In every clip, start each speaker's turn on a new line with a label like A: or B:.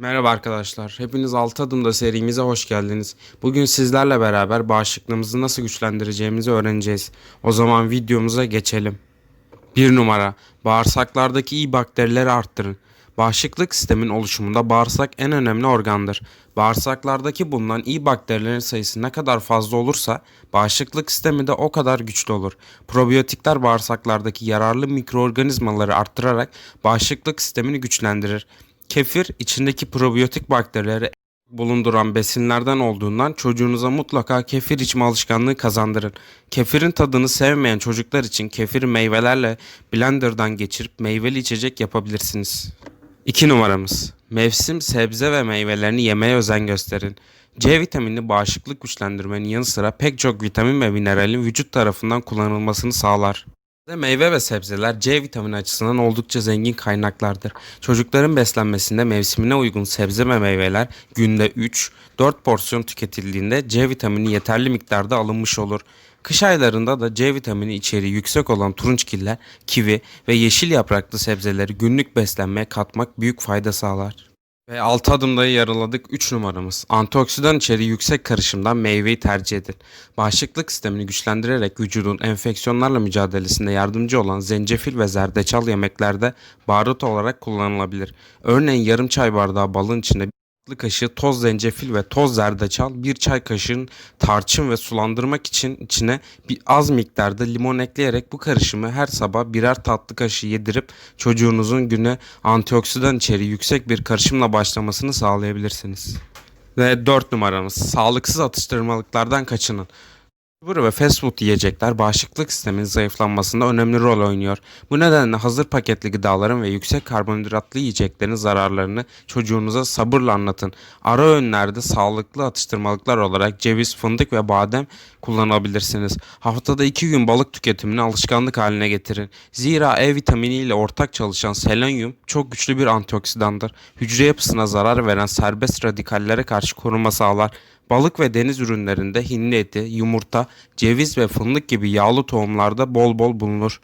A: Merhaba arkadaşlar. Hepiniz 6 adımda serimize hoş geldiniz. Bugün sizlerle beraber bağışıklığımızı nasıl güçlendireceğimizi öğreneceğiz. O zaman videomuza geçelim. 1 numara. Bağırsaklardaki iyi bakterileri arttırın. Bağışıklık sistemin oluşumunda bağırsak en önemli organdır. Bağırsaklardaki bulunan iyi bakterilerin sayısı ne kadar fazla olursa bağışıklık sistemi de o kadar güçlü olur. Probiyotikler bağırsaklardaki yararlı mikroorganizmaları arttırarak bağışıklık sistemini güçlendirir. Kefir içindeki probiyotik bakterileri bulunduran besinlerden olduğundan çocuğunuza mutlaka kefir içme alışkanlığı kazandırın. Kefirin tadını sevmeyen çocuklar için kefiri meyvelerle blenderdan geçirip meyveli içecek yapabilirsiniz. 2 numaramız. Mevsim sebze ve meyvelerini yemeye özen gösterin. C vitamini bağışıklık güçlendirmenin yanı sıra pek çok vitamin ve mineralin vücut tarafından kullanılmasını sağlar. Ve Meyve ve sebzeler C vitamini açısından oldukça zengin kaynaklardır. Çocukların beslenmesinde mevsimine uygun sebze ve meyveler günde 3-4 porsiyon tüketildiğinde C vitamini yeterli miktarda alınmış olur. Kış aylarında da C vitamini içeriği yüksek olan turunçgiller, kivi ve yeşil yapraklı sebzeleri günlük beslenmeye katmak büyük fayda sağlar. Ve 6 adımda yarıladık 3 numaramız. Antioksidan içeriği yüksek karışımdan meyveyi tercih edin. Bağışıklık sistemini güçlendirerek vücudun enfeksiyonlarla mücadelesinde yardımcı olan zencefil ve zerdeçal yemeklerde baharat olarak kullanılabilir. Örneğin yarım çay bardağı balın içinde tatlı kaşığı toz zencefil ve toz zerdeçal, bir çay kaşığın tarçın ve sulandırmak için içine bir az miktarda limon ekleyerek bu karışımı her sabah birer tatlı kaşığı yedirip çocuğunuzun güne antioksidan içeriği yüksek bir karışımla başlamasını sağlayabilirsiniz. Ve 4 numaramız sağlıksız atıştırmalıklardan kaçının. Abur ve fast food yiyecekler bağışıklık sisteminin zayıflanmasında önemli rol oynuyor. Bu nedenle hazır paketli gıdaların ve yüksek karbonhidratlı yiyeceklerin zararlarını çocuğunuza sabırla anlatın. Ara öğünlerde sağlıklı atıştırmalıklar olarak ceviz, fındık ve badem kullanabilirsiniz. Haftada 2 gün balık tüketimini alışkanlık haline getirin. Zira E vitamini ile ortak çalışan selenyum çok güçlü bir antioksidandır. Hücre yapısına zarar veren serbest radikallere karşı koruma sağlar. Balık ve deniz ürünlerinde hindi eti, yumurta, ceviz ve fındık gibi yağlı tohumlarda bol bol bulunur.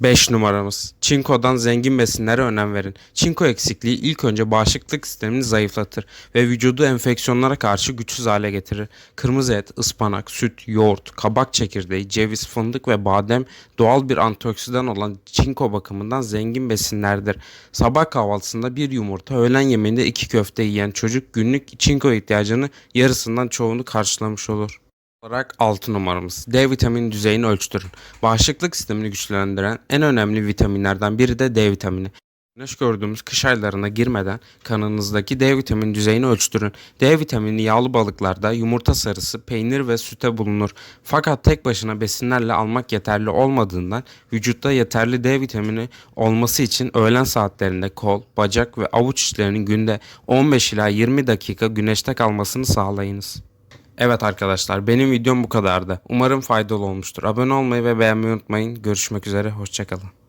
A: 5 numaramız. Çinko'dan zengin besinlere önem verin. Çinko eksikliği ilk önce bağışıklık sistemini zayıflatır ve vücudu enfeksiyonlara karşı güçsüz hale getirir. Kırmızı et, ıspanak, süt, yoğurt, kabak çekirdeği, ceviz, fındık ve badem doğal bir antioksidan olan çinko bakımından zengin besinlerdir. Sabah kahvaltısında bir yumurta, öğlen yemeğinde iki köfte yiyen çocuk günlük çinko ihtiyacını yarısından çoğunu karşılamış olur olarak 6 numaramız. D vitamini düzeyini ölçtürün. Bağışıklık sistemini güçlendiren en önemli vitaminlerden biri de D vitamini. Güneş gördüğümüz kış aylarına girmeden kanınızdaki D vitamini düzeyini ölçtürün. D vitamini yağlı balıklarda, yumurta sarısı, peynir ve süte bulunur. Fakat tek başına besinlerle almak yeterli olmadığından vücutta yeterli D vitamini olması için öğlen saatlerinde kol, bacak ve avuç içlerinin günde 15 ila 20 dakika güneşte kalmasını sağlayınız. Evet arkadaşlar benim videom bu kadardı. Umarım faydalı olmuştur. Abone olmayı ve beğenmeyi unutmayın. Görüşmek üzere. Hoşçakalın.